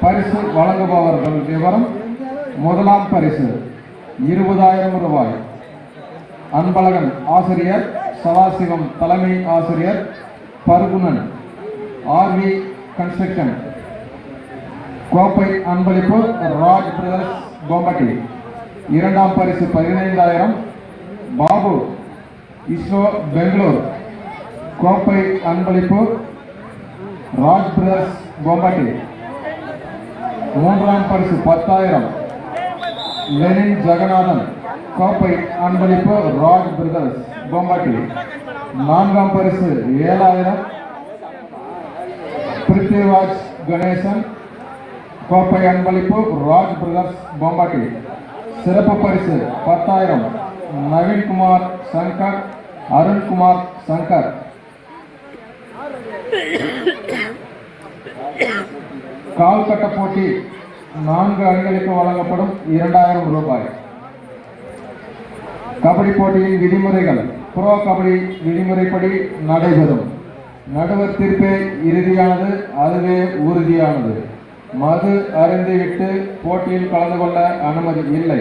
பரிசு வழங்குபவர்கள் விவரம் முதலாம் பரிசு இருபதாயிரம் ரூபாய். அன்பழகன் ஆசிரியர் சதாசிவம் தலைமை ஆசிரியர் பருகுணன் ஆர்வி கன்ஸ்ட்ரக்ஷன். கோப்பை அன்பளிப்பு ராஜ் பிரதர்ஸ் கோம்பட்டி. இரண்டாம் பரிசு பதினைந்தாயிரம். பாபு இஸ்ரோ பெங்களூர். கோப்பை அன்பளிப்பு ராஜ் பிரதர்ஸ் கோம்பட்டி மூன்றாம் பரிசு பத்தாயிரம் லெனின் ஜெகநாதன் கோப்பை அன்பளிப்பு ராஜ் பிரதர்ஸ் கோம்பட்டி நான்காம் பரிசு ஏழாயிரம் பிருத்திவிராஜ் கணேசன் கோப்பை அன்பளிப்பு ராஜ் பிரதர்ஸ் பொம்பாட்டி சிறப்பு பரிசு பத்தாயிரம் நவீன்குமார் சங்கர் அருண்குமார் சங்கர் கால்கட்ட போட்டி நான்கு அணிகளுக்கு வழங்கப்படும் இரண்டாயிரம் ரூபாய். கபடி போட்டியின் விதிமுறைகள் ப்ரோ கபடி விதிமுறைப்படி நடைபெறும். நடுவர் தீர்ப்பே இறுதியானது அதுவே உறுதியானது. மது அருந்திவிட்டு போட்டியில் கலந்து கொள்ள அனுமதி இல்லை.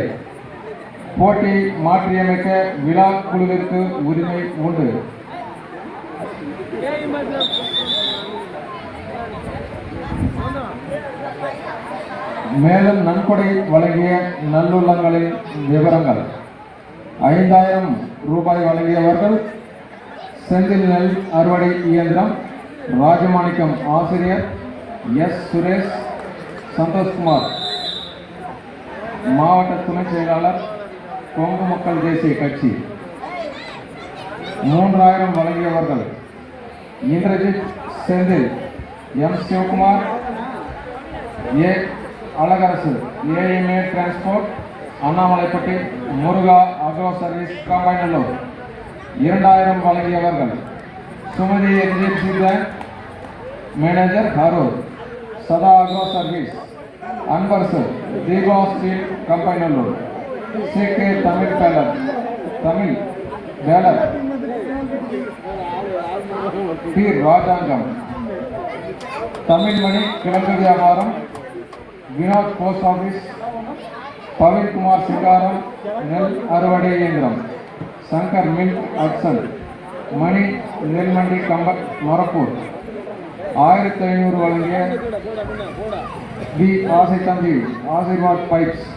போட்டி மாற்றியமைக்க விழா குழுவிற்கு உரிமை உண்டு. மேலும் நன்கொடை வழங்கிய நல்லுள்ளங்களின் விவரங்கள். ஐந்தாயிரம் ரூபாய் வழங்கியவர்கள் செந்தில் நெல் அறுவடை இயந்திரம் ராஜமாணிக்கம் ஆசிரியர் எஸ். சுரேஷ் சந்தோஷ்குமார். மாவட்ட துணை செயலாளர் கொங்கு மக்கள் தேசிய கட்சி. மூன்றாயிரம் வழங்கியவர்கள் Indrajit Senthil M. Sivakumar A. Alagarasu AMA transport Annamalaipatti Muruga agro service Kambainallur இரண்டாயிரம் வழங்கியவர்கள் Sumathi NGFC bank manager Harur Sadha agro service Anbarasu Deepa steel Kambainallur C K Tamil baler Tamil baler P Rajangam Tamilmani கிழக்கு வியாபாரம் Vinod post office Pavankumar Singaram நெல் அறுவடை இயந்திரம் Shankar mill அட்சன் மணி நெல்மண்டி கம்ப மொரப்பூர் ஆயிரத்தி ஐநூறு வழங்கிய பி ஆசை தம்பி ஆசீர்வாத் பைப்ஸ்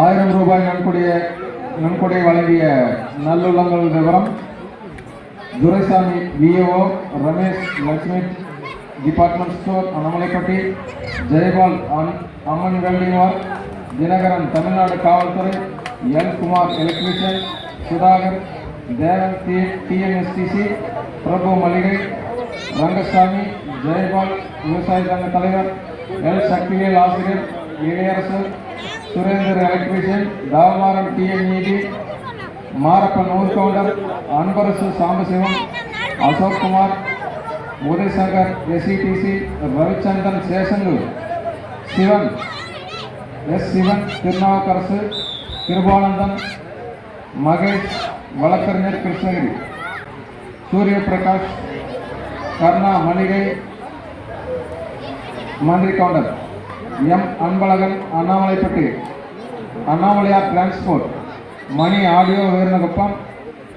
ஆயிரம் ரூபாய் நன்கொடைய நன்கொடை வழங்கிய நல்லுள்ளங்கள் விவரம் Duraisamy VAO Ramesh Lakshmi department store Annamalaipatti Jayapal Amman welding work Dinakaran Tamil Nadu காவல்துறை எல். குமார் எலக்ட்ரிஷியன் சுதாகர் தேவன் டி டிஎன்எஸ்டிசி பிரபு மளிகை ரங்கசாமி ஜெயபால் விவசாய சங்க தலைவர் எல். சக்திவேல் ஆசிரியர் இளையரசு சுரேந்தர் எலக்ட்ரிஷியன் தாவமாரன் டிஎன்இடி மாரப்பன் ஊர்கவுண்டர் அன்பரசு சாம்பசிவன் அசோக் குமார் உதயசங்கர் எஸ்இடிசி ரவிச்சந்திரன் சேஷங்கூர் சிவன் எஸ் சிவன் திருநாவுக்கரசு கிருபானந்தன் மகேஷ் வழக்கறிஞர் கிருஷ்ணகிரி சூரிய பிரகாஷ் கர்ணா மணிகை மந்திரி Gounder M Anbazhagan Annamalaipatti Annamalaiyar transport Mani audio Veeranakuppam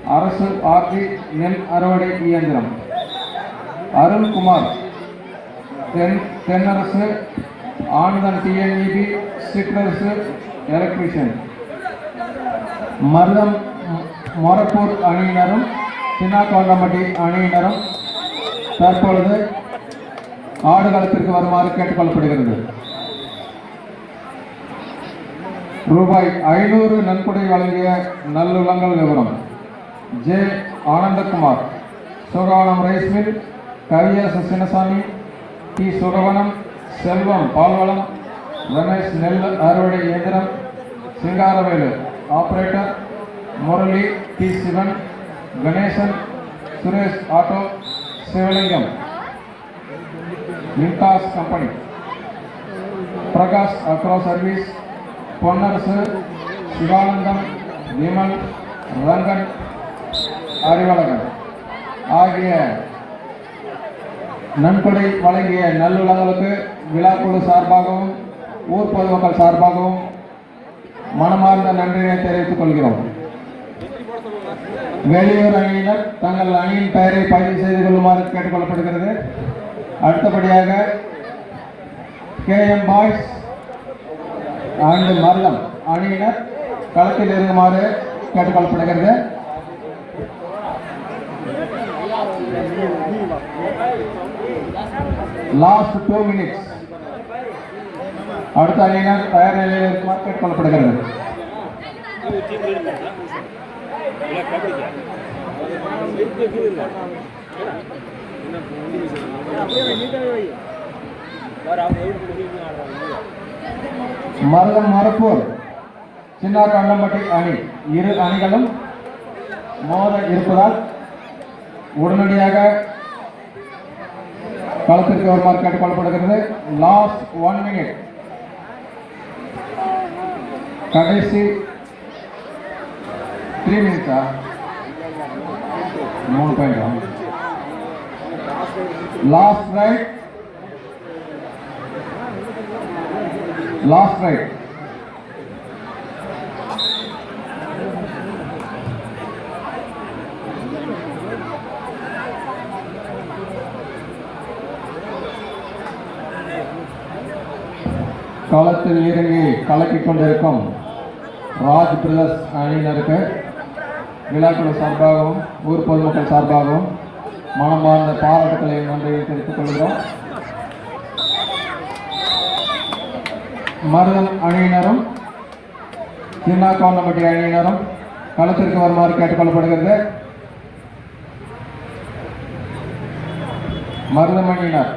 அரசு ஆர்டி நெல் அறுவடை இயந்திரம் அருண்குமார் தென் தென்னரசு ஆனந்தன் டிஎன்இபி சிற்றரசு எலக்ட்ரிஷியன். மருதம் மொரப்பூர் அணியினரும் சின்னாக்கோண்டம்பட்டி அணியினரும் தற்பொழுது ஆடுகளத்திற்கு வருமாறு கேட்டுக்கொள்ளப்படுகிறது. ரூபாய் ஐநூறு நன்கொடை வழங்கிய நல்லுள்ளங்கள் விவரம். J. Anandakumar Sugavanam rice mill Kaviya Chinnasamy D Sugavanam Selvam பால்வளம் Ramesh நெல் அறுவடை இயந்திரம் Singaravelu operator Murali D Sivan Ganesan Suresh auto Sivalingam Vikas company Prakash agro service Ponnarasu Sivanandam Vimal Rangan Arivazhagan ஆகிய நன்கொடை வழங்கிய நல்லுள்ளங்களுக்கு விழாக்குழு சார்பாகவும் ஊர் பொதுமக்கள் சார்பாகவும் மனமார்ந்த நன்றியை தெரிவித்துக் கொள்கிறோம். வெளியூர் அணியினர் தங்கள் அணியின் பெயரை பதிவு செய்து கொள்ளுமாறு கேட்டுக்கொள்ளப்படுகிறது. அடுத்தபடியாக கேஎம் பாய்ஸ் அண்டு மரணம் அணியினர் களத்தில் இருக்குமாறு கேட்டுக்கொள்ளப்படுகிறது. லாஸ்ட் டூ மினிட்ஸ் அடுத்த அணியினர் தயார் நிலையில் இருக்குமாறு கேட்டுக்கொள்ளப்படுகிறது மருதம் மரப்பூர் சின்ன கண்டம்பட்டி அணி. இரு அணிகளும் மோத இருப்பதால் உடனடியாக களத்திற்கு வருமாறு கேட்டுக்கொள்ளப்படுகிறது லாஸ்ட் ஒன் மினிட் கடைசி த்ரீ மினிட்ஸா மூணு point last right last right களத்தில் இறங்கி கலக்கிக் கொண்டிருக்கும் ராஜ் பிரதர்ஸ் அணியினருக்கு விழாக்குழு சார்பாகவும் ஊர் பொதுமக்கள் சார்பாகவும் மனமார்ந்த பாராட்டுக்களை நன்றியை தெரிவித்துக் கொள்கிறோம். மருதல் அணியினரும் சின்ன அணியினரும் களத்திற்கு வருமாறு கேட்டுக்கொள்ளப்படுகிறது. மருதம் அணியினர்